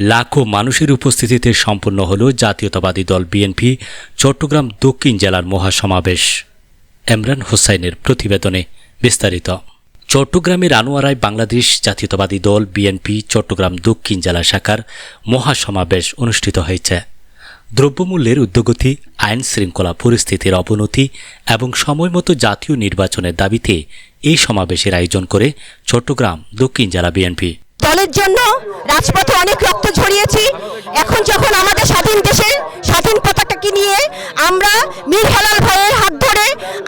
লাখো মানুষের উপস্থিতিতে সম্পন্ন হল জাতীয়তাবাদী দল বিএনপি, চট্টগ্রাম দক্ষিণ জেলার মহাসমাবেশ। এমরান হোসাইনের প্রতিবেদনে বিস্তারিত। চট্টগ্রামের আনোয়ারায় বাংলাদেশ জাতীয়তাবাদী দল বিএনপি, চট্টগ্রাম দক্ষিণ জেলা শাখার মহাসমাবেশ অনুষ্ঠিত হয়েছে। দ্রব্যমূল্যের উদ্যোগতি, আইন শৃঙ্খলা পরিস্থিতির অবনতি এবং সময়মতো জাতীয় নির্বাচনের দাবিতে এই সমাবেশের আয়োজন করে চট্টগ্রাম দক্ষিণ জেলা বিএনপি। দলের জন্য রাজপথে অনেক রক্ত ঝরিয়েছি। এখন যখন আমাদের স্বাধীন দেশের স্বাধীন পতাকাকে নিয়ে আমরা মীর হেলাল ভাইয়ের হাত ধরে,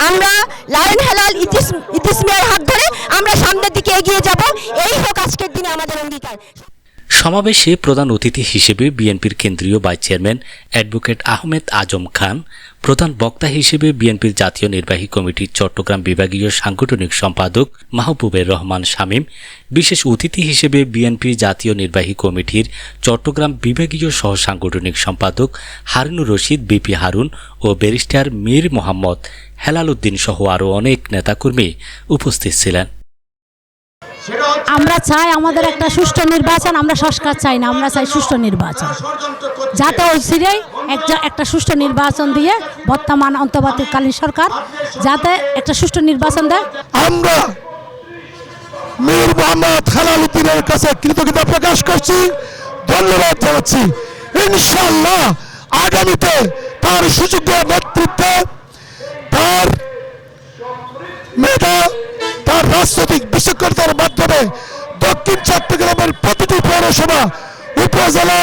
আমরা লায়ন হেলাল ইতিস ইতিস মিয়ার হাত ধরে আমরা সামনের দিকে এগিয়ে যাব, এই হোক আজকের দিনে আমাদের অঙ্গীকার। সমাবেশে প্রধান অতিথি হিসেবে বিএনপির কেন্দ্রীয় vice chairman advocate Ahmed Azam Khan, প্রধান বক্তা হিসেবে বিএনপির জাতীয় নির্বাহী কমিটির চট্টগ্রাম বিভাগীয় সাংগঠনিক সম্পাদক মাহবুবের রহমান শামীম, বিশেষ অতিথি হিসেবে বিএনপির জাতীয় নির্বাহী কমিটির চট্টগ্রাম বিভাগীয় সহ সাংগঠনিক সম্পাদক হারুনুর রশিদ, বিপি হারুন ও ব্যারিস্টার মীর মোহাম্মদ হেলাল উদ্দিন সহ আরও অনেক নেতাকর্মী উপস্থিত ছিলেন। আমরা চাই আমাদের একটা সুষ্ঠু নির্বাচন, আমরা সংস্কার চাই না, আমরা চাই সুষ্ঠু নির্বাচন। যাতে ওই একটা সুষ্ঠু নির্বাচন দিয়ে বর্তমান অন্তর্বর্তীকালীন সরকার যাতে একটা সুষ্ঠু নির্বাচন দেয়। আমরা মীর মোহাম্মদ হেলাল উদ্দিনের কাছে কৃতজ্ঞতা প্রকাশ করছি, ধন্যবাদ জানাচ্ছি। ইনশাল্লাহ আগামীতে তার সুযোগ্য নেতৃত্বে তার মেধা, তার রাজনৈতিক বিচক্ষণতার মাধ্যমে দক্ষিণ চট্টগ্রামের প্রতিটি পৌরসভা উপজেলা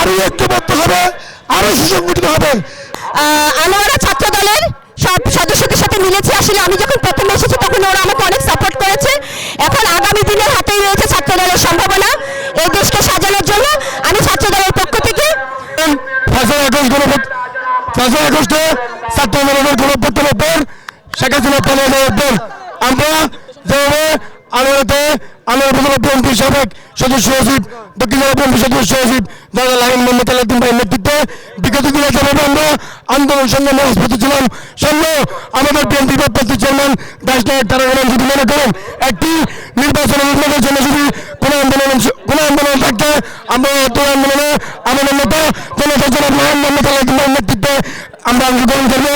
আরও ঐক্যবদ্ধ হবে আরও সুসংগঠিত হবে। আনোয়ারা ছাত্র দলের সব সদস্যদের সাথে মিলেছি। আসলে আমি যখন প্রথম এসেছি তখন ওরা আমাকে অনেক সাপোর্ট করেছে। এখন আগামী দিনের হাতেই রয়েছে ছাত্র দলের সম্ভাবনা। এই দেশকে সাজানোর জন্য আমি ছাত্র দলের পক্ষ থেকে পাঁচই আগস্ট গণপত পাঁচই আগস্টে ছাত্র আন্দোলনের গণপত্রের পর শেখ হাসিনা পালিয়ে যাওয়ার আমরা যেভাবে আলোড়াতে আলোড় প্রধান বিএনপি সাবেক সদস্য সচিব, দক্ষিণ বিএনপি সদস্য সচিব দাদা লাইন মোহাম্মদ আলাদ্দিন ভাইয়ের নেতৃত্বে বিগত দিনে যেভাবে আমরা আন্দোলন সংগ্রামে রাজপথে ছিলাম সামনে আমাদের বিএনপি ভারপ্রাপ্ত চেয়ারম্যান দাস নায়ক তারা যদি মনে করেন, একটি নির্বাচনের উন্নয়নের জন্য যদি কোনো আন্দোলন কোনো আন্দোলন থাকতে, আমরা এই আন্দোলনে আমাদের নেতা জনতা জনাব মোহাম্মদ আলাদ্দিন ভাইয়ের নেতৃত্বে আমরা অংশগ্রহণ করব।